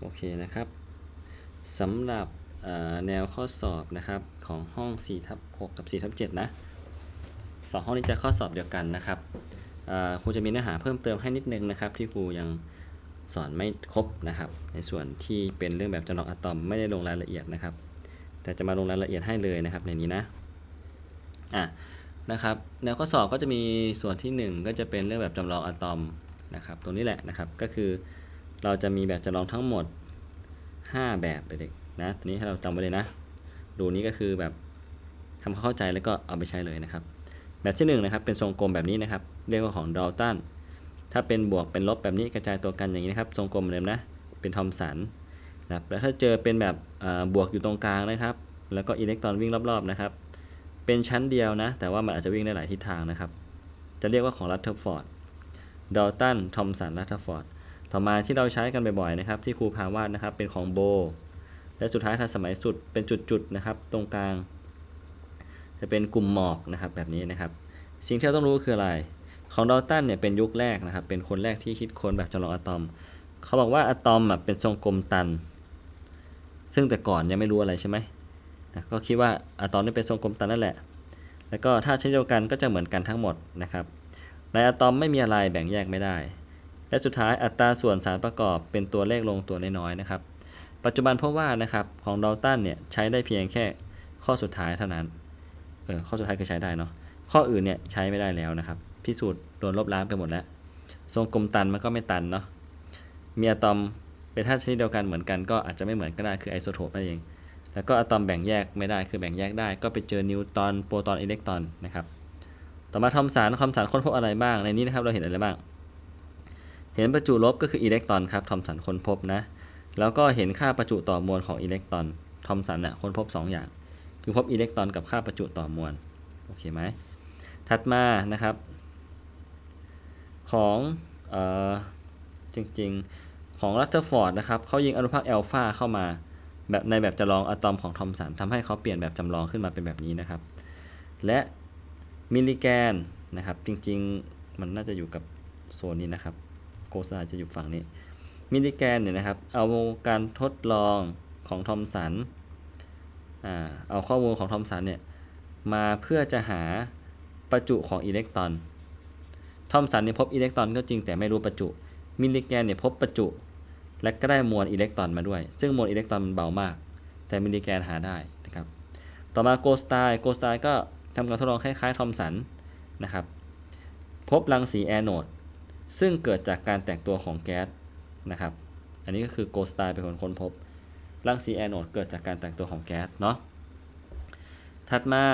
โอเคนะครับสำหรับแนวข้อสอบนะครับของห้อง4ทับ6กับ4ทับ7นะสองห้องนี้จะข้อสอบเดียวกันนะครับครูจะมีเนื้อหาเพิ่มเติมให้นิดนึงนะครับ ที่ครูยังสอนไม่ครบนะครับ ในส่วนที่เป็นเรื่องแบบจำลองอะตอมไม่ได้ลงรายละเอียดนะครับ แต่จะมาลงรายละเอียดให้เลยนะครับในนี้นะอะนะครับแนวข้อสอบก็จะมีส่วนที่หนึ่งก็จะเป็นเรื่องแบบจำลองอะตอมนะครับตรงนี้แหละนะครับก็คือ เราจะมีแบบจำลองทั้งหมด 5 แบบเด็กๆนะทีนี้ให้เราจำไว้เลยนะ ดูนี้ก็คือแบบทำเข้าใจแล้วก็เอาไปใช้เลยนะครับ แบบที่1นงนะครับเป็นทรงกลมแบบนี้นะครับ เรียกว่าของดอลตันถ้าเป็นบวกเป็นลบแบบนี้กระจายตัวกันอย่างนี้นะครับ ทรงกลมเหมือนเดิมนะ เป็นทอมสันนะครับแล้วถ้าเจอเป็นแบบบวกอยู่ตรงกลางนะครับ แล้วก็อิเล็กตรอนวิ่งรอบๆนะครับ เป็นชั้นเดียวนะ แต่ว่ามันอาจจะวิ่งได้หลายทิศทางนะครับ จะเรียกว่าของรัตเทอร์ฟอร์ดดอลตันทอมสันรัตเทอร์ฟอร์ด ต่อมาที่เราใช้กันบ่อยๆนะครับที่ครูพาวาดนะครับเป็นของโบ และสุดท้ายทันสมัยสุดเป็นจุดๆนะครับ ตรงกลาง จะเป็นกลุ่มหมอกนะครับแบบนี้นะครับ สิ่งที่เราต้องรู้คืออะไร ของดอลตันเนี่ยเป็นยุคแรกนะครับ เป็นคนแรกที่คิดค้นแบบจำลองอะตอม เขาบอกว่าอะตอมอะเป็นทรงกลมตัน ซึ่งแต่ก่อนยังไม่รู้อะไรใช่ไหมนะก็คิดว่าอะตอมนี่เป็นทรงกลมตันนั่นแหละ แล้วก็ถ้าเช่นเดียวกันก็จะเหมือนกันทั้งหมดนะครับในอะตอมไม่มีอะไรแบ่งแยกไม่ได้ และสุดท้ายอัตราส่วนสารประกอบเป็นตัวเลขลงตัวน้อยๆนะครับ ปัจจุบันพราะว่านะครับของดอลตันเนี่ยใช้ได้เพียงแค่ข้อสุดท้ายเท่านั้น เออข้อสุดท้ายคือใช้ได้เนาะ ข้ออื่นเนี่ยใช้ไม่ได้แล้วนะครับ พิสูจน์โดนลบล้างไปหมดแล้ว ทรงกลมตันมันก็ไม่ตันเนาะ มีอะตอมเป็นธาตุชนิดเดียวกันเหมือนกันก็อาจจะไม่เหมือนก็ได้คือไอโซโทปนั่นเอง แล้วก็อะตอมแบ่งแยกไม่ได้คือแบ่งแยกได้ ก็ไปเจอนิวตรอนโปรตอนอิเล็กตรอนนะครับ ต่อมาทอมสันทอมสันค้นพบอะไรบ้างในนี้นะครับเราเห็นอะไรบ้าง เห็นประจุลบก็คืออิเล็กตรอนครับทอมสันค้นพบนะ แล้วก็เห็นค่าประจุต่อมวลของอิเล็กตรอนทอมสันน่ะค้นพบ 2 อย่าง คือพบอิเล็กตรอนกับค่าประจุต่อมวลโอเคไหมถัดมานะครับ ของเออจริงๆของรัตเทอร์ฟอร์ดนะครับเขายิงอนุภาคแอลฟาเข้ามาแบบในแบบจำลองอะตอมของทอมสันทำให้เขาเปลี่ยนแบบจำลองขึ้นมาเป็นแบบนี้นะครับ และมิลลิแกนนะครับจริงๆ มันน่าจะอยู่กับโซนนี้นะครับ โกซาจะอยู่ฝั่งนี้ มิลิแกนเนี่ยนะครับ เอาการทดลองของทอมสันเอาข้อมูลของทอมสันเนี่ยมาเพื่อจะหาประจุของอิเล็กตรอน ทอมสันเนี่ยพบอิเล็กตรอนก็จริงแต่ไม่รู้ประจุ มิลลิแกนเนี่ยพบประจุ และก็ได้มวลอิเล็กตรอนมาด้วย ซึ่งมวลอิเล็กตรอนมันเบามาก แต่มิลลิแกนหาได้นะครับ ต่อมาโกสไตล์โกสไตล์ก็ทำการทดลองคล้ายๆทอมสันนะครับ พบรังสีแอนโด ซึ่งเกิดจากการแตกตัวของแก๊สนะครับ อันนี้ก็คือโกสไตล์เป็นคนค้นพบ รังสีแอนโดเกิดจากการแตกตัวของแก๊สเนาะ ถัดมา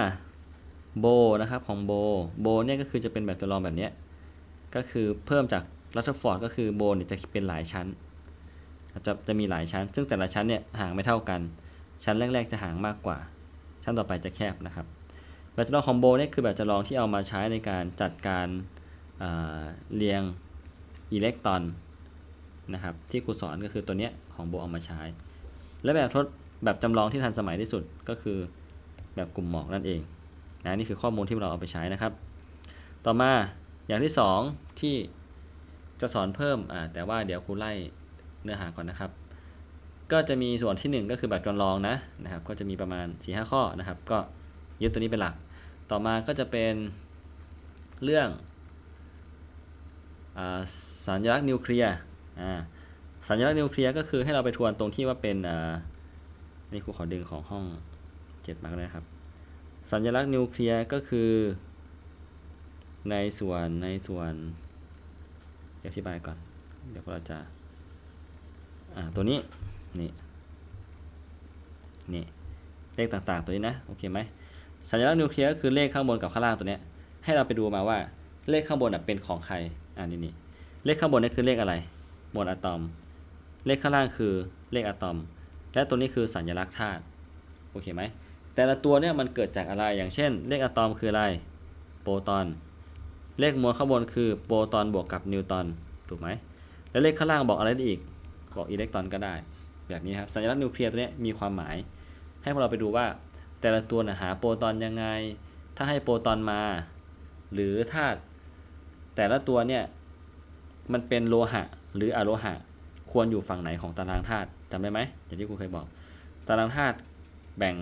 โบนะครับของโบโบเนี่ยก็คือจะเป็นแบบจำลองแบบนี้ ก็คือเพิ่มจากรัตฟอร์ดก็คือโบเนี่ยจะเป็นหลายชั้นจะจะมีหลายชั้น ซึ่งแต่ละชั้นเนี่ยห่างไม่เท่ากัน ชั้นแรก ๆ จะห่างมากกว่า ชั้นต่อไปจะแคบนะครับแบบจำลองของโบเนี่ยคือแบบจำลองที่เอามาใช้ในการจัดการ เเรียงอิเล็กตรอนนะครับที่ครูสอนก็คือตัวเนี้ยของโบเอามาใช้ และแบบทดแบบจำลองที่ทันสมัยที่สุดก็คือแบบกลุ่มหมอกนั่นเองนะนี่คือข้อมูลที่เราเอาไปใช้นะครับ ต่อมาอย่างที่ 2 ที่จะสอนเพิ่มอ่าแต่ว่าเดี๋ยวครูไล่เนื้อหาก่อนนะครับ ก็จะมีส่วนที่ 1 ก็คือแบบจำลองนะนะครับ ก็จะมีประมาณ4-5ข้อนะครับ ก็ยึดตัวนี้เป็นหลัก ต่อมาก็จะเป็นเรื่อง สัญลักษณ์นิวเคลียร์สัญลักษณ์นิวเคลียร์ก็คือให้เราไปทวนตรงที่ว่าเป็นนี่ครูขอดึงของห้องเจ็ดมาก็ได้ครับ สัญลักษณ์นิวเคลียร์ก็คือ ในส่วนในส่วนอธิบายก่อน เดี๋ยวเราจะอ่าตัวนี้นี่นี่เลขต่างๆตัวนี้นะโอเคไหมสัญลักษณ์นิวเคลียร์ก็คือเลขข้างบนกับข้างล่างตัวเนี้ยให้เราไปดูมาว่าเลขข้างบนเป็นของใคร อ่านี่นี่เลขข้างบนนี่คือเลขอะไรมวลอะตอม เลขข้างล่างคือเลขอะตอม และตัวนี้คือสัญลักษณ์ธาตุโอเคไหมแต่ละตัวเนี่ยมันเกิดจากอะไรอย่างเช่น เลขอะตอมคืออะไรโปรตอน เลขมวลข้างบนคือโปรตอนบวกกับนิวตอนถูกไหมแล้วเลขข้างล่างบอกอะไรได้อีกบอกอิเล็กตรอนก็ได้ แบบนี้ครับสัญลักษณ์นิวเคลียร์ตัวนี้มีความหมาย ให้พวกเราไปดูว่าแต่ละตัวนะหาโปรตอนยังไง ถ้าให้โปรตอนมา หรือถ้า แต่ละตัวเนี่ยมันเป็นโลหะหรืออะโลหะ ควรอยู่ฝั่งไหนของตารางธาตุจำได้ไหมอย่างที่ครูเคยบอก ตารางธาตุแบ่ง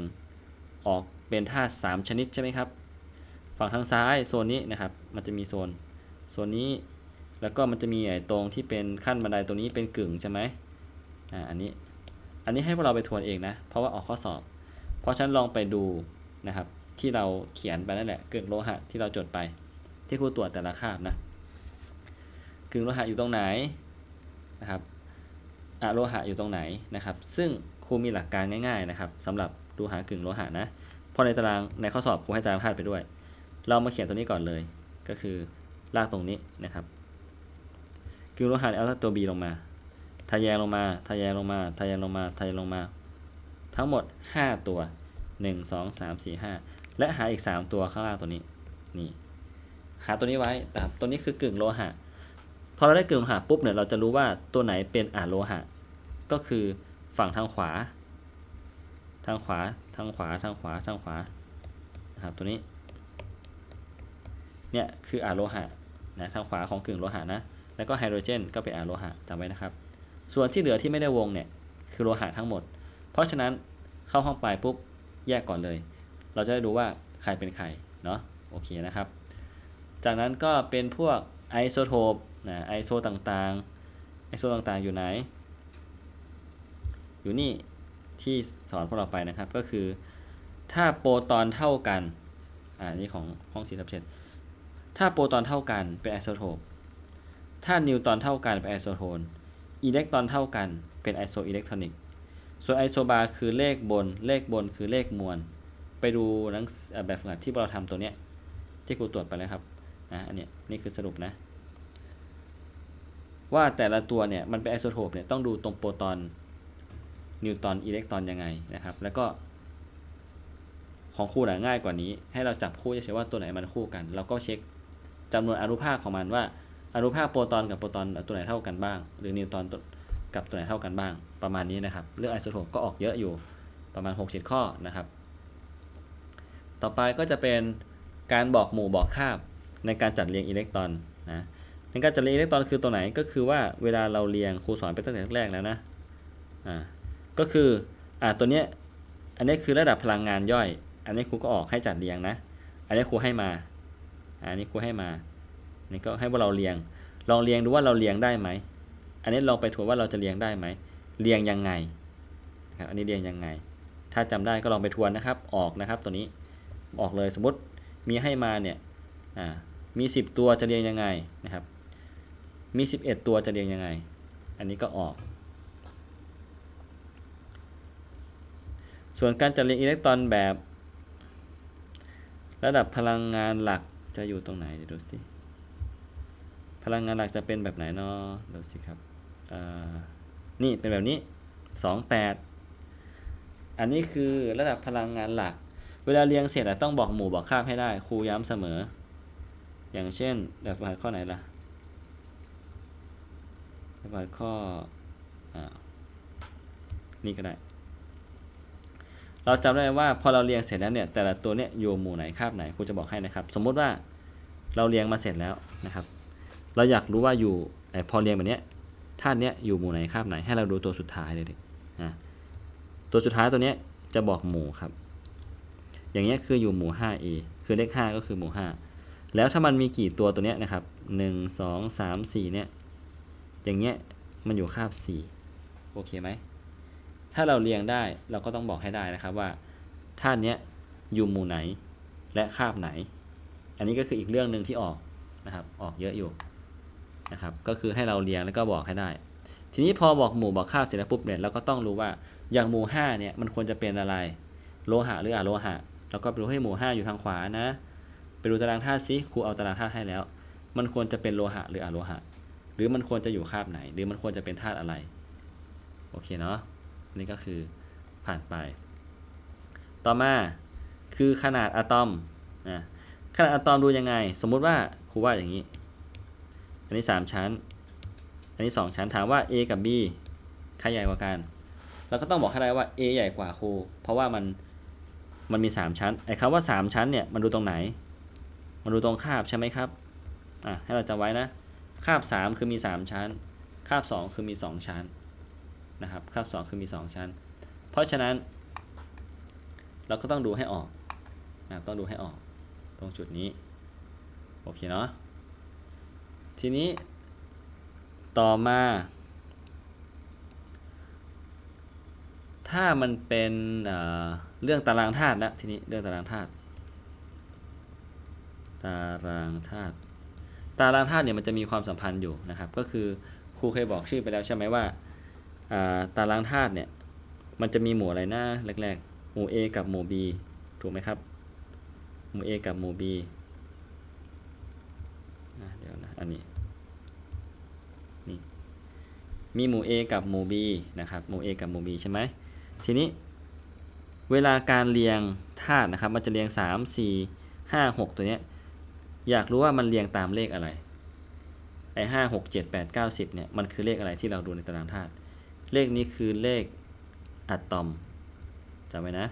ออกเป็นธาตุสามชนิดใช่ไหมครับ ฝั่งทางซ้ายโซนนี้นะครับ มันจะมีโซนโซนนี้แล้วก็มันจะมีไอ้ตรงที่เป็นขั้นบันไดตรงนี้เป็นกึ่งใช่ไหมอ่าอันนี้อันนี้ให้พวกเราไปทวนเองนะ เพราะว่าออกข้อสอบ เพราะฉะนันลองไปดูนะครับที่เราเขียนไปนั่นแหละกึ่งโลหะที่เราจดไป ที่ครูตรวจแต่ละคาบนะกึ่งโลหะอยู่ตรงไหนนะครับอะโลหะอยู่ตรงไหนนะครับ ซึ่งครูมีหลักการง่ายๆนะครับสำหรับดูหากึ่งโลหะนะเพราะในตารางในข้อสอบครูให้ตารางธาตุไปด้วย เรามาเขียนตัวนี้ก่อนเลย ก็คือลากตรงนี้นะครับกึ่งโลหะเอาตัว B ลงมาทะแยงลงมาทะแยงลงมาทะแยงลงมาทะแยงลงมา ทั้งหมด 5 ตัว 1 2 3 4 5 และหาอีก 3 ตัวข้างล่างตัวนี้นี่าตัวนี้ไว้นะครับตัวนี้คือกึ่งโลหะพอเราได้กึ่งโลหะปุ๊บเนี่ยเราจะรู้ว่าตัวไหนเป็นอะโลหะ ก็คือฝั่งทางขวา ทางขวาทางขวาทางขวาทางขวานะครับตัวนี้เนี่ยคืออะโลหะนะทางขวาของกึ่งโลหะนะแล้วก็ไฮโดรเจนก็เป็นอะโลหะจำไว้นะครับ ส่วนที่เหลือที่ไม่ได้วงเนี่ยคือโลหะทั้งหมด เพราะฉะนั้นเข้าห้องปลายปุ๊บแยกก่อนเลย เราจะได้รู้ว่าใครเป็นใครเนาะโอเคนะครับ จากนั้นก็เป็นพวกไอโซโทปนะไอโซต่างๆ ไอโซต่างๆอยู่ไหน อยู่นี่ที่สอนพวกเราไปนะครับก็คือถ้าโปรตอนเท่ากันอ่านี่ของห้องสี่ทับเจ็ดถ้าโปรตอนเท่ากันเป็นไอโซโทปถ้านิวตอนเท่ากันเป็นไอโซโทนอิเล็กตรอนเท่ากันเป็นไอโซอิเล็กทรอนิกส่วนไอโซบาร์คือเลขบน เลขบนคือเลขมวล ไปดูหนังแบบฝึกหัดที่เราทำตัวเนี้ยที่ครูตรวจไปแล้วครับ นะอันนี้นี่คือสรุปนะ ว่าแต่ละตัวเนี่ยมันเป็นไอโซโทปเนี่ยต้องดูตรงโปรตอนนิวตอนอิเล็กตรอนยังไงนะครับ แล้วก็ ของคู่น่ะง่ายกว่านี้ ให้เราจับคู่เฉยๆว่าตัวไหนมันคู่กัน เราก็เช็คจำนวนอนุภาคของมันว่าอนุภาคโปรตอนกับโปรตอนตัวไหนเท่ากันบ้าง หรือนิวตอนกับตัวไหนเท่ากันบ้าง ประมาณนี้นะครับ เรื่องไอโซโทปก็ออกเยอะอยู่ประมาณ 60 ข้อนะครับ ต่อไปก็จะเป็นการบอกหมู่บอกคาบ ในการจัดเรียงอิเล็กตรอนนะในการจัดเรียงอิเล็กตรอนคือตัวไหนก็คือว่าเวลาเราเรียงครูสอนไปตั้งแต่แรกแล้วนะอ่าก็คืออ่าตัวเนี้ยอันนี้คือระดับพลังงานย่อย อันนี้ครูก็ออกให้จัดเรียงนะ อันนี้ครูให้มาอันนี้ครูให้มานี่ก็ให้พวกเราเรียง ลองเรียงดูว่าเราเรียงได้ไหมอันนี้ลองไปทวนว่าเราจะเรียงได้ไหมเรียงยังไงครับอันนี้เรียงยังไง ถ้าจำได้ก็ลองไปทวนนะครับ ออกนะครับตัวนี้ออกเลยสมมติมีให้มาเนี่ยอ่า มี 10 ตัวจะเรียงยังไงนะครับ มี 11 ตัวจะเรียงยังไง อันนี้ก็ออก ส่วนการจัดเรียงอิเล็กตรอนแบบ ระดับพลังงานหลักจะอยู่ตรงไหนเดี๋ยวดูสิ พลังงานหลักจะเป็นแบบไหนเนาะดูสิครับนี่เป็นแบบนี้ 28 อันนี้คือระดับพลังงานหลัก เวลาเรียงเสร็จต้องบอกหมู่บอกคาบให้ได้ครูย้ำเสมอ อย่างเช่นแบบฝึกหัดข้อไหนล่ะแบบฝึกหัดข้ออนี่ก็ได้ เราจำได้ว่าพอเราเรียงเสร็จแล้วเนี่ยแต่ละตัวเนี่ยอยู่หมู่ไหนคาบไหนครูจะบอกให้นะครับ สมมุติว่าเราเรียงมาเสร็จแล้วนะครับ เราอยากรู้ว่าอยู่พอเรียงแบบเนี้ยธาตุเนี้ยอยู่หมู่ไหนคาบไหนให้เราดูตัวสุดท้ายเลยดิตัวสุดท้ายตัวเนี้ยจะบอกหมู่ครับ อย่างเงี้ยคืออยู่หมู่ 5a คือเลข 5 ก็คือหมู่ 5 แล้วถ้ามันมีกี่ตัวตัวเนี้ยนะครับ1 2 3 4เนี่ยอย่างเงี้ยมันอยู่คาบ4โอเคไหมถ้าเราเรียงได้เราก็ต้องบอกให้ได้นะครับว่าธาตุเนี้ยอยู่หมู่ไหนและคาบไหน อันนี้ก็คืออีกเรื่องหนึ่งที่ออกนะครับออกเยอะอยู่นะครับก็คือให้เราเรียงแล้วก็บอกให้ได้ ทีนี้พอบอกหมู่บอกคาบเสร็จแล้วปุ๊บเนี่ยเราก็ต้องรู้ว่าอย่างหมู่5เนี่ยมันควรจะเป็นอะไร โลหะหรืออะโลหะ แล้วก็ไปดูให้หมู่5อยู่ทางขวานะ ไปดูตารางธาตุซิครูเอาตารางธาตุให้แล้ว มันควรจะเป็นโลหะหรืออะโลหะ หรือมันควรจะอยู่คาบไหน หรือมันควรจะเป็นธาตุอะไร โอเคเนาะนี่ก็คือผ่านไป ต่อมาคือขนาดอะตอมนะขนาดอะตอมดูยังไง สมมุติว่าครูว่าอย่างนี้ อันนี้ 3 ชั้น อันนี้ 2 ชั้นถามว่า A กับ B ใครใหญ่กว่ากันเราก็ต้องบอกให้ได้ว่า A ใหญ่กว่าครูเพราะว่ามันมันมี 3 ชั้นไอ้คำว่า 3 ชั้นเนี่ยมันดูตรงไหน มันดูตรงคาบใช่ไหมครับอะให้เราจำไว้นะ คาบ 3 คือมี 3 ชั้น คาบ 2 คือมี 2 ชั้นนะครับ คาบ 2 คือมี 2 ชั้น เพราะฉะนั้น เราก็ต้องดูให้ออกนะครับต้องดูให้ออกตรงจุดนี้ โอเคเนาะ ทีนี้ต่อมา ถ้ามันเป็นเเรื่องตารางธาตุแล้วทีนี้เรื่องตารางธาตุ ตารางธาตุตารางธาตุเนี่ยมันจะมีความสัมพันธ์อยู่นะครับ ก็คือครูเคยบอกชื่อไปแล้วใช่ไหมว่าตารางธาตุเนี่ยมันจะมีหมู่อะไรนะแรกๆ หมู่ A กับหมู่ B ถูกไหมครับ หมู่ A กับหมู่ B เดี๋ยวนะอันนี้นี่มีหมู่ A กับหมู่ B นะครับหมู่ A กับหมู่ B ใช่ไหมทีนี้เวลาการเรียงธาตุนะครับ มันจะเรียง 3 4 5 6 ตัวเนี้ย อยากรู้ว่ามันเรียงตามเลขอะไร ไอ้ห้าหกเจ็ดแปดเก้าสิบเนี่ย มันคือเลขอะไรที่เราดูในตารางธาตุ เลขนี้คือเลขอะตอมจำไว้นะ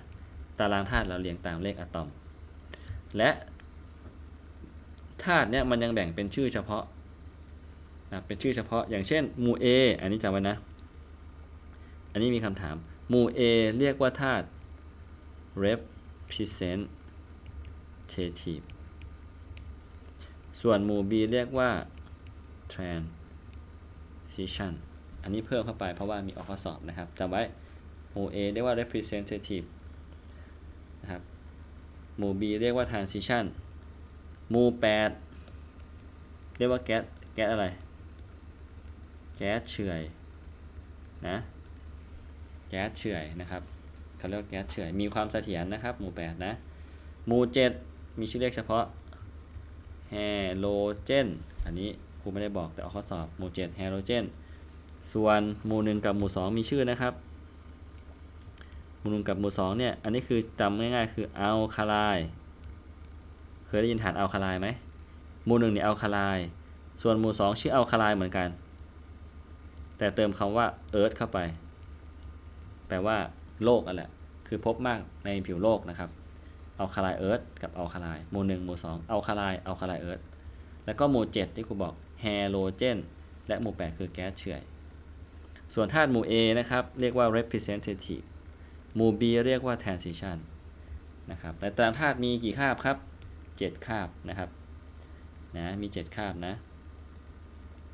ตารางธาตุเราเรียงตามเลขอะตอม และธาตุเนี่ยมันยังแบ่งเป็นชื่อเฉพาะนะเป็นชื่อเฉพาะ อย่างเช่นหมู่ A อันนี้จำไว้นะ อันนี้มีคำถาม หมู่ A เรียกว่าธาตุ representative ส่วนหมู่ B เรียกว่า transition อันนี้เพิ่มเข้าไปเพราะว่ามีออกข้อสอบนะครับจำไว้หมู่ A เรียกว่า representative นะครับ หมู่ B เรียกว่า transition หมู่ 8 เรียกว่าแก๊สแก๊สอะไร แก๊สเฉื่อยนะ แก๊สเฉื่อยนะครับเขาเรียกว่าแก๊สเฉื่อย มีความเสถียรนะครับ หมู่ 8 นะ หมู่ 7 มีชื่อเรียกเฉพาะ แฮโลเจน อันนี้ครูไม่ได้บอกแต่เอาข้อสอบหมู่7แฮโลเจน ส่วนหมู่1กับหมู่ 2 มีชื่อนะครับ หมู่หนึ่งกับหมู่สองเนี่ย อันนี้คือจำง่ายๆ คืออัลคาไลเคยได้ยินฐานอัลคาไลไหม หมู่หนึ่งเนี่ยอัลคาไลส่วนหมู่สองชื่ออัลคาไลเหมือนกัน แต่เติมคำว่าเอิร์ธเข้าไป แปลว่าโลกอะแหละ คือพบมากในผิวโลกนะครับ อัลคาไลน์เอิร์ธกับอัลคาไลน์หมู่หนึ่งหมู่สองอัลคาไลน์อัลคาไลน์เอิร์ธแล้วก็หมู่เจ็ดที่ครูบอกแฮโลเจนและหมู่แปดคือแก๊สเฉื่อย ส่วนธาตุหมู่ A นะครับ เรียกว่า representative หมู่ B เรียกว่า transition นะครับแต่ตารางธาตุมีกี่คาบครับ 7 คาบนะครับนะมี 7 คาบนะ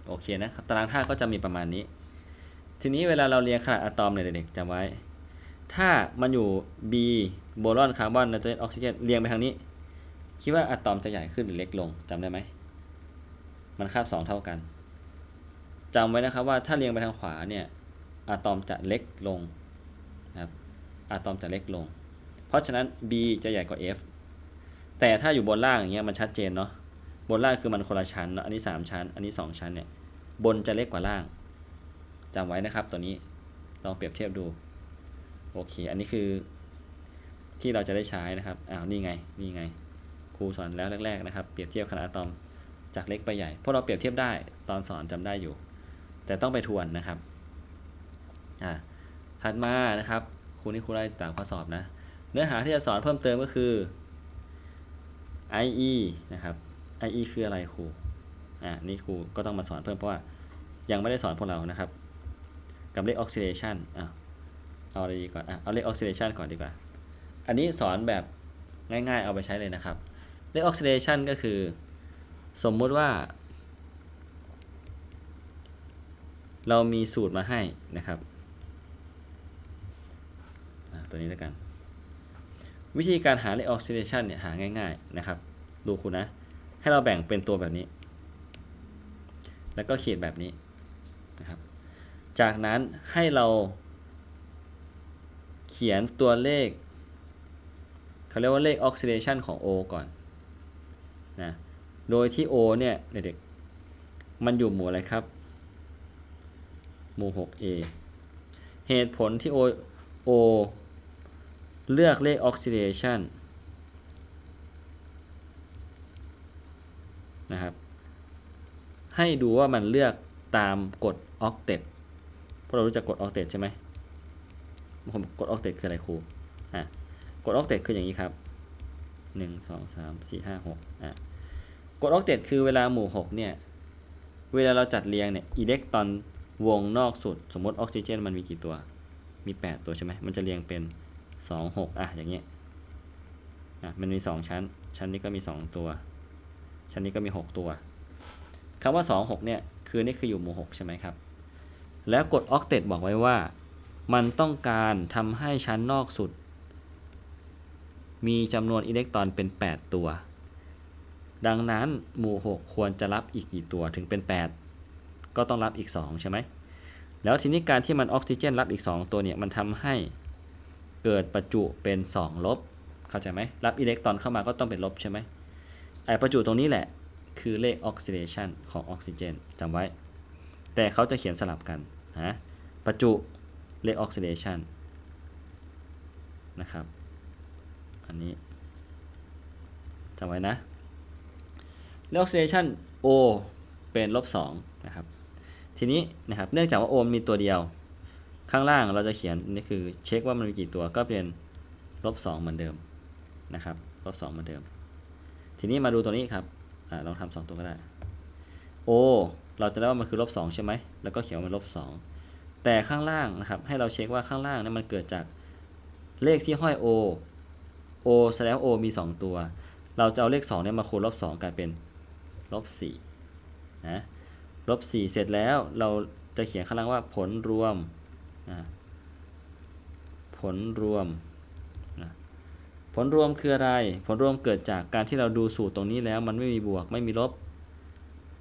โอเคนะครับตารางธาตุก็จะมีประมาณนี้ ทีนี้เวลาเราเรียงขนาดอะตอมเนี่ยเด็กๆจำไว้ ถ้ามันอยู่ B โบรอนคาร์บอนไนโตรเจนออกซิเจนเรียงไปทางนี้ คิดว่าอะตอมจะใหญ่ขึ้นหรือเล็กลงจำได้ไหม มันคาบ2เท่ากันจำไว้นะครับว่าถ้าเรียงไปทางขวาเนี่ยอะตอมจะเล็กลงนะครับอะตอมจะเล็กลง เพราะฉะนั้น B จะใหญ่กว่า F แต่ถ้าอยู่บนล่างอย่างเงี้ยมันชัดเจนเนาะบนล่างคือมันคนละชั้นนอะอันนี้ 3 ชั้น อันนี้ 2 ชั้นเนี่ยบนจะเล็กกว่าล่างจำไว้นะครับตัวนี้ลองเปรียบเทียบดู โอเค อันนี้คือ ที่เราจะได้ใช้นะครับอ้าวนี่ไงนี่ไง ครูสอนแล้วแรกๆนะครับเปรียบเทียบขนาดอะตอมจากเล็กไปใหญ่พวกเราเปรียบเทียบได้ตอนสอนจำได้อยู่ แต่ต้องไปทวนนะครับอ่าถัดมานะครับครูนี่ครูได้ตามข้อสอบนะ เนื้อหาที่จะสอนเพิ่มเติมก็คือ IE นะครับ IE คืออะไรครูอ่านี่ครูก็ต้องมาสอนเพิ่มเพราะว่ายังไม่ได้สอนพวกเรานะครับ กับเลข oxidation อะเอาอะไรดีก่อนอะเอาเลข oxidation ก่อนดีกว่า อันนี้สอนแบบง่ายๆเอาไปใช้เลยนะครับ เลข oxidation ก็คือ สมมุติว่า เรามีสูตรมาให้นะครับตัวนี้แล้วกัน วิธีการหาเลข oxidation เนี่ยหาง่ายๆนะครับ ดูคุณนะ ให้เราแบ่งเป็นตัวแบบนี้ แล้วก็เขีดแบบนี้นะครับ จากนั้นให้เราเขียนตัวเลข เขาเรียกว่าเลข oxidation ของ O ก่อนนะโดยที่ O เนี่ยเด็กๆมันอยู่หมู่อะไรครับ หมู่ 6A เหตุผลที่ O O เลือกเลข oxidation นนะครับ ให้ดูว่ามันเลือกตามกฎ octet พวกเรารู้จักกฎ octet ใช่ไหมผมกฎ octet คืออะไรครู อะกฎ octet คืออย่างนี้ครับ 1 2 3 4 5 6อะกฎ octet คือเวลาหมู่ 6 เนี่ย เวลาเราจัดเรียงเนี่ยอิเล็กตรอนวงนอกสุด สมมติออกซิเจนมันมีกี่ตัว มี 8 ตัวใช่ไหมมันจะเรียงเป็น 2 6 อะ อย่างเงี้ยอะมันมี 2 ชั้น ชั้นนี้ก็มี 2 ตัว ชั้นนี้ก็มี 6 ตัวคำว่า 2 6 เนี่ย คือนี่คืออยู่หมู่ 6 ใช่ไหมครับ แล้วกฎออกเต t บอกไว้ว่า มันต้องการทำให้ชั้นนอกสุด มีจำนวนอิเล็กตรอนเป็น 8 ตัว ดังนั้นหมู่ 6 ควรจะรับอีกกี่ตัวถึงเป็น 8 ก็ต้องรับอีก 2 ใช่ไหม แล้วทีนี้การที่มันออกซิเจนรับอีก 2 ตัวเนี่ยมันทำให้เกิดประจุเป็น 2 ลบ เข้าใจไหม รับอิเล็กตรอนเข้ามาก็ต้องเป็นลบใช่ไหมไอประจุตรงนี้แหละคือเลขออกซิเดชันของออกซิเจนจำไว้ แต่เขาจะเขียนสลับกันนะประจุเลขออกซิเดชันนะครับ อันนี้จำไว้นะเลขออกซิเดชัน O เป็นลบ2นะครับ ทีนี้นะครับเนื่องจากว่า O มีตัวเดียว ข้างล่างเราจะเขียนนี่คือเช็คว่ามันมีกี่ตัวก็เป็นลบ2เหมือนเดิมนะครับลบ2เหมือนเดิม ทีนี้มาดูตัวนี้ครับอลองทำสองตัวก็ได้ O เราจะได้ว่ามันคือลบ2ใช่ไหมแล้วก็เขียนว่ามันลบ2แต่ข้างล่างนะครับให้เราเช็คว่าข้างล่างนั้นมันเกิดจากเลขที่ห้อย O O แสดงว่า O มี 2 ตัว เราจะเอาเลข2เนี่ยมาคูณลบ2กลายเป็นลบ4นะลบ4เสร็จแล้วเราจะเขียนข้างล่างว่าผลรวมนะผลรวมนะผลรวมคืออะไร ผลรวมเกิดจากการที่เราดูสูตรตรงนี้แล้ว มันไม่มีบวกไม่มีลบ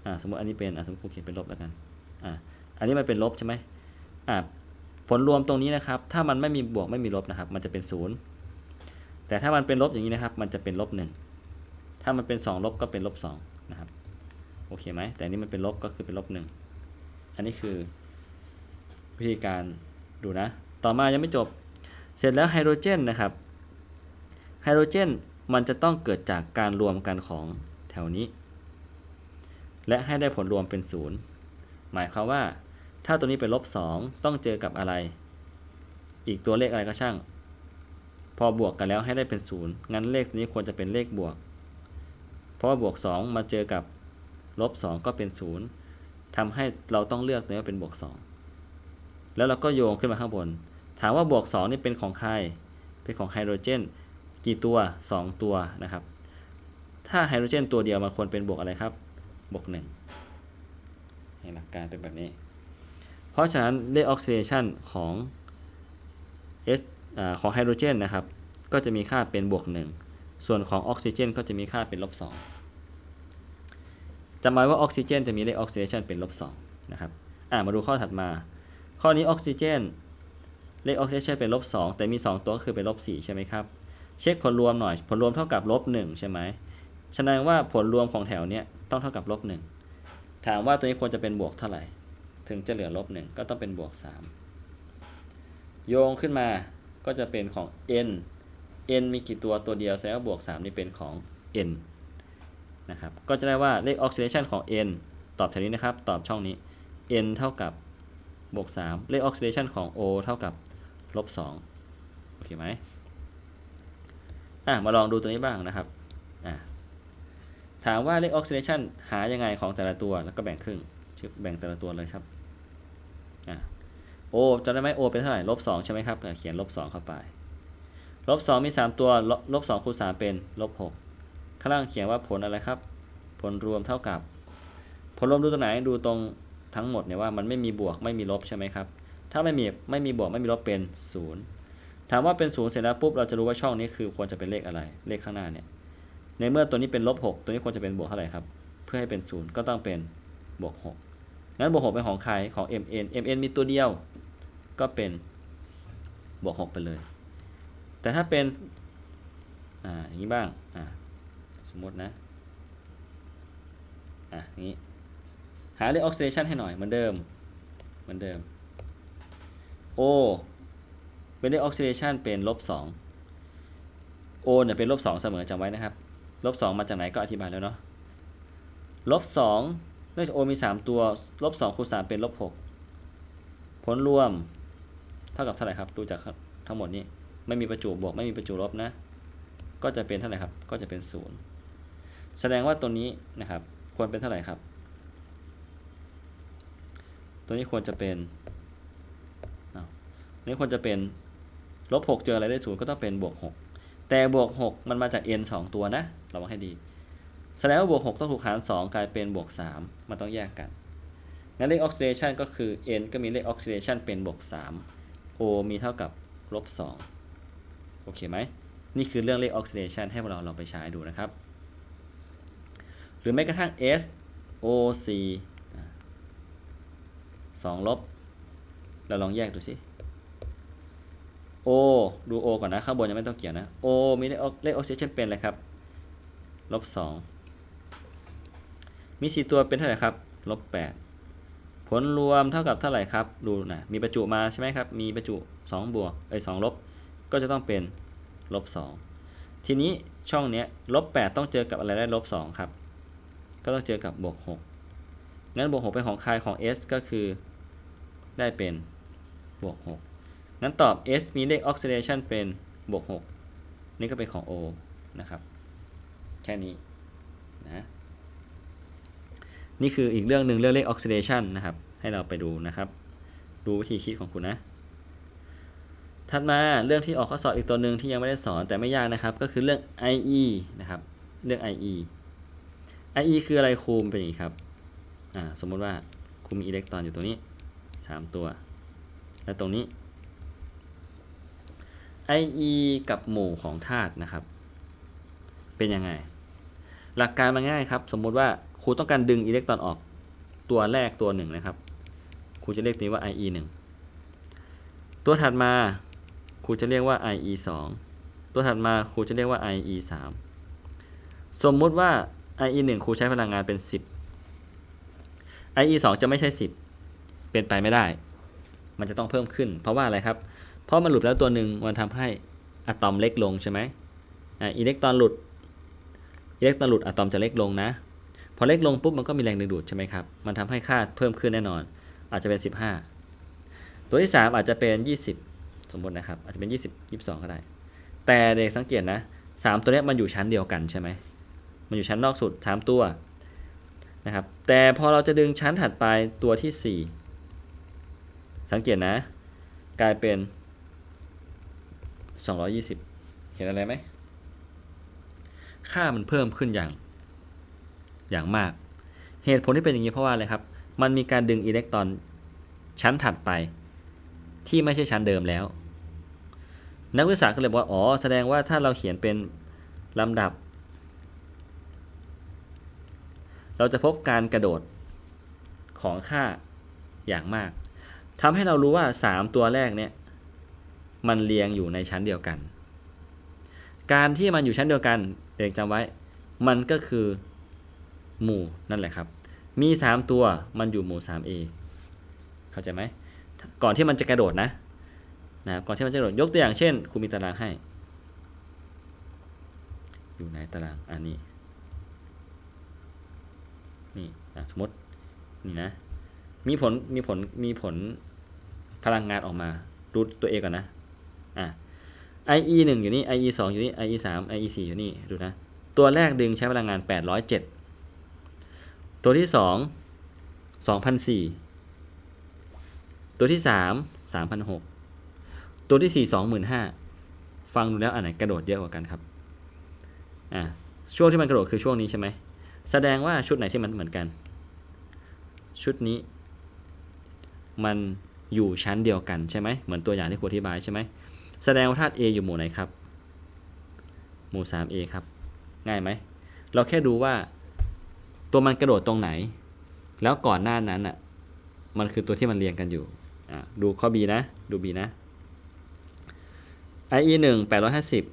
อ่าสมมติอันนี้เป็นอ่าสมมติครูเขียนเป็นลบแล้วกันอ่าอันนี้มันเป็นลบใช่ไหมอ่าผลรวมตรงนี้นะครับ ถ้ามันไม่มีบวกไม่มีลบนะครับ มันจะเป็นศูนย์ แต่ถ้ามันเป็นลบอย่างนี้นะครับ มันจะเป็นลบหนึ่งถ้ามันเป็น 2 ลบก็เป็นลบ2นะครับ โอเคไหม แต่นี้มันเป็นลบก็คือเป็นลบหนึ่งอันนี้คือ วิธีการดูนะ ต่อมายังไม่จบ เสร็จแล้วไฮโดรเจนนะครับ ไฮโดรเจนมันจะต้องเกิดจากการรวมกันของแถวนี้ และให้ได้ผลรวมเป็นศูนย์หมายความว่า ถ้าตัวนี้เป็นลบ2ต้องเจอกับอะไร อีกตัวเลขอะไรก็ช่าง พอบวกกันแล้วให้ได้เป็นศูนย์งั้นเลขตัวนี้ควรจะเป็นเลขบวก เพราะว่าบวก 2 มาเจอกับลบ 2 ก็เป็น 0ทำให้เราต้องเลือกตัวนี้ว่าเป็นบวก 2 แล้วเราก็โยงขึ้นมาข้างบน ถามว่าบวก 2 นี่เป็นของใคร เป็นของไฮโดรเจน กี่ตัว 2 ตัวนะครับ ถ้าไฮโดรเจนตัวเดียวมันควรเป็นบวกอะไรครับ บวก1ให้หลักการเป็นแบบนี้ เพราะฉะนั้นเลขออกซิเดชันของ S อของไฮโดรเจนนะครับ ก็จะมีค่าเป็นบวก 1 ส่วนของออกซิเจน ก็จะมีค่าเป็นลบ2จำไว้ว่าออกซิเจน จะมีเลขออกซิเดชันเป็นลบ2นะครับอ่ามาดูข้อถัดมา ข้อนี้ออกซิเจน เลขออกซิเจนเป็นลบ2แต่มี 2 ตัวก็คือเป็นลบ4ใช่ไหมครับ เช็คผลรวมหน่อย ผลรวมเท่ากับลบ1ใช่ไหมแสดงว่าผลรวมของแถวเนี้ยต้องเท่ากับลบ1ถามว่าตัวนี้ควรจะเป็นบวกเท่าไหร่ ถึงจะเหลือลบ1ก็ต้องเป็นบวก3โยงขึ้นมา ก็จะเป็นของ n n มีกี่ตัวตัวเดียวแสดงว่าบวก 3 นี่เป็นของ n นะครับ ก็จะได้ว่าเลขออกซิเดชันของ n ตอบแถวนี้นะครับ ตอบช่องนี้ n เท่ากับบวก 3 เลขออกซิเดชันของ o เท่ากับลบ2โอเคไหมอะมาลองดูตัวนี้บ้างนะครับอะถามว่าเลขออกซิเดชันหายังไงของแต่ละตัวแล้วก็แบ่งครึ่งแบ่งแต่ละตัวเลยครับอะ o จำได้ไหม o เป็นเท่าไหร่ลบ2ใช่ไหมครับอ่เขียนลบ2เข้าไปลบ2มี3ตัวลบลบ2คูณ3เป็นลบ6ข้างล่างเขียนว่าผลอะไรครับ ผลรวมเท่ากับ ผลรวมดูตรงไหนดูตรงทั้งหมดเนี่ยว่ามันไม่มีบวกไม่มีลบใช่ไหมครับ ถ้าไม่มีไม่มีบวกไม่มีลบเป็น0ถามว่าเป็น0เสร็จแล้วปุ๊บเราจะรู้ว่าช่องนี้คือควรจะเป็นเลขอะไรเลขข้างหน้าเนี่ยในเมื่อตัวนี้เป็นลบ6ตัวนี้ควรจะเป็นบวกเท่าไหร่ครับ เพื่อให้เป็น0ก็ต้องเป็นบวก6งั้นบวก6เป็นของใครของ mn mn มีตัวเดียว ก็เป็นบวก 6 ไปเลย แต่ถ้าเป็น อ่า อย่างนี้บ้าง อ่า สมมตินะ อะอย่างนี้ หาเลขออกซิเดชันให้หน่อย เหมือนเดิม เหมือนเดิม O เป็นเลขออกซิเดชันเป็นลบ2 O เนี่ยเป็นลบ2เสมอจำไว้นะครับ ลบ2มาจากไหนก็อธิบายแล้วเนาะ ลบ2เนื่องจาก O มี 3 ตัว ลบ2คูณ3เป็นลบ6ผลรวม เท่ากับเท่าไหร่ครับ ดูจากทั้งหมดนี้ไม่มีประจุบวก ไม่มีประจุลบนะ ก็จะเป็นเท่าไหร่ครับ ก็จะเป็นศูนย์แสดงว่าตัวนี้นะครับ ควรเป็นเท่าไหร่ครับ ตัวนี้ควรจะเป็นอ้าวตัวนี้ควรจะเป็นลบหกเจออะไรได้ศูนย์ก็ต้องเป็นบวกหกแต่บวกหกมันมาจาก n สองตัวนะระวังให้ดี แสดงว่าบวกหกต้องถูกหารสองกลายเป็นบวกสามมันต้องแยกกันงั้นเลขออกซิเดชันก็คือ n ก็มีเลขออกซิเดชันเป็นบวก3 o มีเท่ากับลบ2โอเคไหม นี่คือเรื่องเลขออกซิเดชันให้เราลองไปใช้ดูนะครับ หรือแม้กระทั่ง s o c สองลบ เราลองแยกดูสิ o ดู o ก่อนนะ ข้างบนยังไม่ต้องเกี่ยวนะ o มีเลขเลขออกซิเดชันเป็นอะไรครับลบ2มี 4 ตัวเป็นเท่าไหร่ครับลบ8 ผลรวมเท่ากับเท่าไหร่ครับ ดูนะ มีประจุมาใช่ไหมครับ มีประจุ 2 บวกเอ้ย2ลบ ก็จะต้องเป็นลบ2ทีนี้ช่องเนี้ยลบ8ต้องเจอกับอะไรได้ลบ2ครับ ก็ต้องเจอกับบวก6งั้นบวก6เป็นของใครของ s ก็คือได้เป็นบวก6งั้นตอบ s มีเลขออกซิเดชันเป็นบวก6นี่ก็เป็นของ o นะครับ แค่นี้นะ นี่คืออีกเรื่องหนึ่งเรื่องเลขออกซิเดชันนะครับ ให้เราไปดูนะครับ ดูวิธีคิดของคุณนะ ถัดมาเรื่องที่ออกข้อสอบอีกตัวหนึ่งที่ยังไม่ได้สอนแต่ไม่ยากนะครับ ก็คือเรื่อง IE นะครับ เรื่อง IE IE คืออะไรครูมเป็นอย่างนี้ครับอ่าสมมติว่าครูมีอิเล็กตรอนอยู่ตรงนี้ 3 ตัว และตรงนี้ IE กับหมู่ของธาตุนะครับ เป็นยังไง หลักการมันง่ายครับ สมมติว่า ครูต้องการดึงอิเล็กตรอนออกตัวแรกตัวหนึ่งนะครับ ครูจะเรียกตัวนี้ว่า IE 1ตัวถัดมาครูจะเรียกว่า IE 2ตัวถัดมาครูจะเรียกว่า IE 3สมมุติว่า IE 1ครูใช้พลังงานเป็น 10 IE 2จะไม่ใช่ 10 เป็นไปไม่ได้ มันจะต้องเพิ่มขึ้น เพราะว่าอะไรครับ เพราะมันหลุดแล้วตัวหนึ่งมันทำให้อะตอมเล็กลงใช่ไหมอิเล็กตรอนหลุดอิเล็กตรอนหลุดอะตอมจะเล็กลงนะ อเล็กลงปุ๊บมันก็มีแรงดึงดูดใช่ไหมครับ มันทำให้ค่าเพิ่มขึ้นแน่นอน อาจจะเป็น 15 ตัวที่ 3 อาจจะเป็น 20 สมมตินะครับ อาจจะเป็น 20 22 ก็ได้ แต่เด็กสังเกตนะ 3 ตัวนี้มันอยู่ชั้นเดียวกันใช่ไหม มันอยู่ชั้นนอกสุด 3 ตัวนะครับ แต่พอเราจะดึงชั้นถัดไปตัวที่ 4 สังเกตนะ กลายเป็น 220 เห็นอะไรไหม ค่ามันเพิ่มขึ้นอย่าง อย่างมาก เหตุผลที่เป็นอย่างนี้เพราะว่าอะไรครับ มันมีการดึงอิเล็กตรอนชั้นถัดไป ที่ไม่ใช่ชั้นเดิมแล้ว นักวิทยาศาสตร์ก็เลยบอกว่า อ๋อ แสดงว่าถ้าเราเขียนเป็นลำดับ เราจะพบการกระโดดของค่าอย่างมากทำให้เรารู้ว่า 3 ตัวแรกเนี่ย มันเรียงอยู่ในชั้นเดียวกัน การที่มันอยู่ชั้นเดียวกันเด็กจำไว้ มันก็คือ หมู่นั่นแหละครับ มี 3 ตัวมันอยู่หมู่ 3A เข้าใจไหมก่อนที่มันจะกระโดดนะนะก่อนที่มันจะกระโดดยกตัวอย่างเช่นครูมีตารางให้ อยู่ไหนตารางอันนี้นี่นะสมมตินี่นะมีผลมีผลมีผลพลังงานออกมาดูตัวเองก่อนนะอะ IE 1อยู่นี่ IE 2อยู่นี่ IE 3 IE 4อยู่นี่ดูนะ ตัวแรกดึงใช้พลังงาน 807 ตัวที่2 2,004ตัวที่3 3,006ตัวที่4 25,000ฟังดูแล้วอันไหนกระโดดเยอะกว่ากันครับอะช่วงที่มันกระโดดคือช่วงนี้ใช่ไหมแสดงว่าชุดไหนที่มันเหมือนกัน ชุดนี้ มันอยู่ชั้นเดียวกันใช่ไหมเหมือนตัวอย่างที่ครูอธิบายใช่ไหมแสดงว่าธาตุ A อยู่หมู่ไหนครับ หมู่ 3A ครับ ง่ายไหม เราแค่ดูว่า ตัวมันกระโดดตรงไหน แล้วก่อนหน้านั้นอะมันคือตัวที่มันเรียงกันอยู่อะดูข้อ B นะ ดู B นะ IE 1 850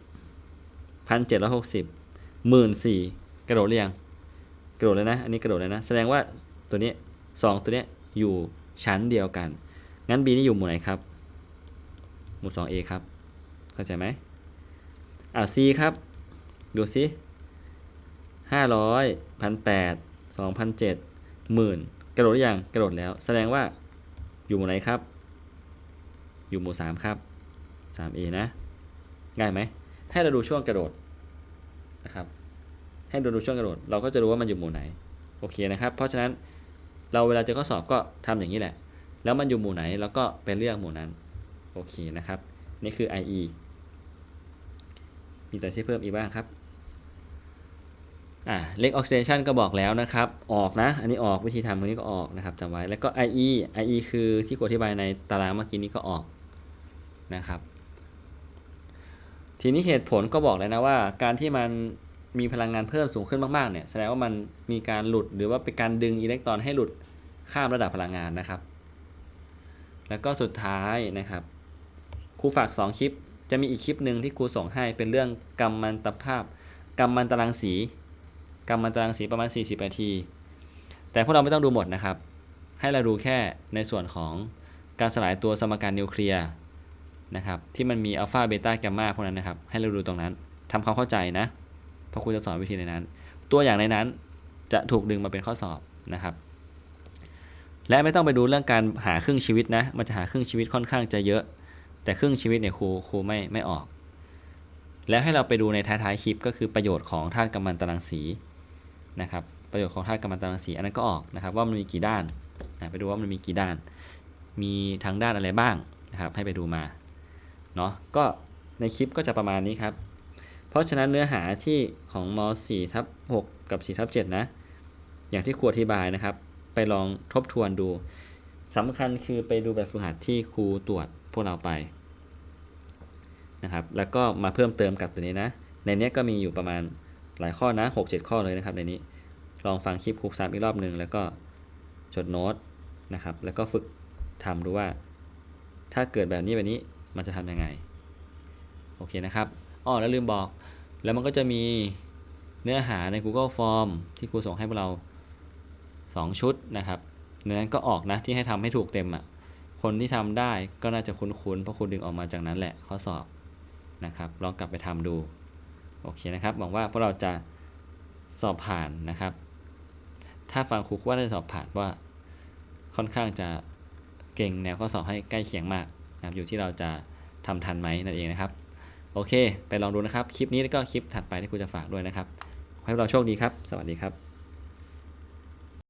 1760 14กระโดดเรียง กระโดดเลยนะ อันนี้กระโดดเลยนะ แสดงว่าตัวนี้ 2 ตัวนี้อยู่ชั้นเดียวกัน งั้น B นี่อยู่หมู่ไหนครับ หมู่ 2A ครับ เข้าใจไหมอ่า C ครับ ดูสิห้า ร้อยพันแปดสองพันเจ็ดหมื่นกระโดดหรือยังกระโดดแล้ว แสดงว่าอยู่หมู่ไหนครับ อยู่หมู่สามครับสาม A นะ ง่ายไหม ให้เราดูช่วงกระโดดนะครับ ให้เราดูช่วงกระโดด เราก็จะรู้ว่ามันอยู่หมู่ไหน โอเคนะครับ เพราะฉะนั้นเราเวลาจอข้อสอบก็ทำอย่างนี้แหละ แล้วมันอยู่หมู่ไหนแล้วก็ไปเลือกหมู่นั้น โอเคนะครับ นี่คือ IE มีตัวที่เพิ่มอีกบ้างครับ อ่าเลข oxidation ก็บอกแล้วนะครับ ออกนะ อันนี้ออกวิธีทำตรงนี้ก็ออกนะครับจำไว้แล้วก็ IE IE คือที่กอธิบายในตารางเมื่อกี้นี้ก็ออกนะครับ ทีนี้เหตุผลก็บอกเลยนะว่า การที่มันมีพลังงานเพิ่มสูงขึ้นมากๆเนี่ยแสดงว่ามันมีการหลุดหรือว่าเป็นการดึงอิเล็กตรอนให้หลุดข้ามระดับพลังงานนะครับ แล้วก็สุดท้ายนะครับครูฝาก 2 คลิป จะมีอีกคลิปหนึ่งที่ครูส่งให้เป็นเรื่องกรรมันตภาพกรรมันตารางสี กรรมันตารางสีประมาณ 40 นาที แต่พวกเราไม่ต้องดูหมดนะครับ ให้เราดูแค่ในส่วนของการสลายตัวสมการนิวเคลียร์นะครับที่มันมีอัลฟาเบต้าแกมมาพวกนั้นนะครับ ให้เราดูตรงนั้นทำความเข้าใจนะเพราะครูจะสอนวิธีในนั้น ตัวอย่างในนั้นจะถูกดึงมาเป็นข้อสอบนะครับ และไม่ต้องไปดูเรื่องการหาครึ่งชีวิตนะมันจะหาครึ่งชีวิตค่อนข้างจะเยอะ แต่ครึ่งชีวิตเนี่ยครูครูไม่ไม่ออก แล้วให้เราไปดูในท้ายๆคลิปก็คือประโยชน์ของธาตุกัมมันตรังสี นะครับประโยชน์ของธาตุกัมมันตรังสีอันนั้นก็ออกนะครับว่ามันมีกี่ด้านนะไปดูว่ามันมีกี่ด้าน มีทางด้านอะไรบ้างนะครับให้ไปดูมาเนาะก็ในคลิปก็จะประมาณนี้ครับ เพราะฉะนั้นเนื้อหาที่ของม4ทับ6กับ4ทับ7นะอย่างที่ครูอธิบายนะครับ ไปลองทบทวนดูสำคัญคือไปดูแบบฝึกหัดที่ครูตรวจพวกเราไปนะครับแล้วก็มาเพิ่มเติมกับตัวนี้นะ ในนี้ก็มีอยู่ประมาณ หลายข้อนะ 6-7 ข้อเลยนะครับในนี้ ลองฟังคลิปครูซ้ำอีกรอบหนึ่งแล้วก็จดโน้ตนะครับ แล้วก็ฝึกทำดูว่า ถ้าเกิดแบบนี้แบบนี้มันจะทำยังไง โอเคนะครับอ้อแล้วลืมบอก แล้วมันก็จะมีเนื้อหาใน Google Form ที่ครูส่งให้พวกเรา 2 ชุดนะครับในนั้นก็ออกนะที่ให้ทำให้ถูกเต็มอะ่ะคนที่ทำได้ก็น่าจะคุ้นๆเพราะครูดึงออกมาจากนั้นแหละข้อสอบนะครับ ลองกลับไปทำดู โอเคนะครับหวังว่าพวกเราจะสอบผ่านนะครับ ถ้าฟังครูว่าได้สอบผ่านว่าค่อนข้างจะเก่งแนวข้อสอบให้ใกล้เคียงมากนะครับอยู่ที่เราจะทำทันไหมนั่นเองนะครับ โอเค ไปลองดูนะครับ คลิปนี้แล้วก็คลิปถัดไปที่ครูจะฝากด้วยนะครับ ให้เราโชคดีครับ สวัสดีครับ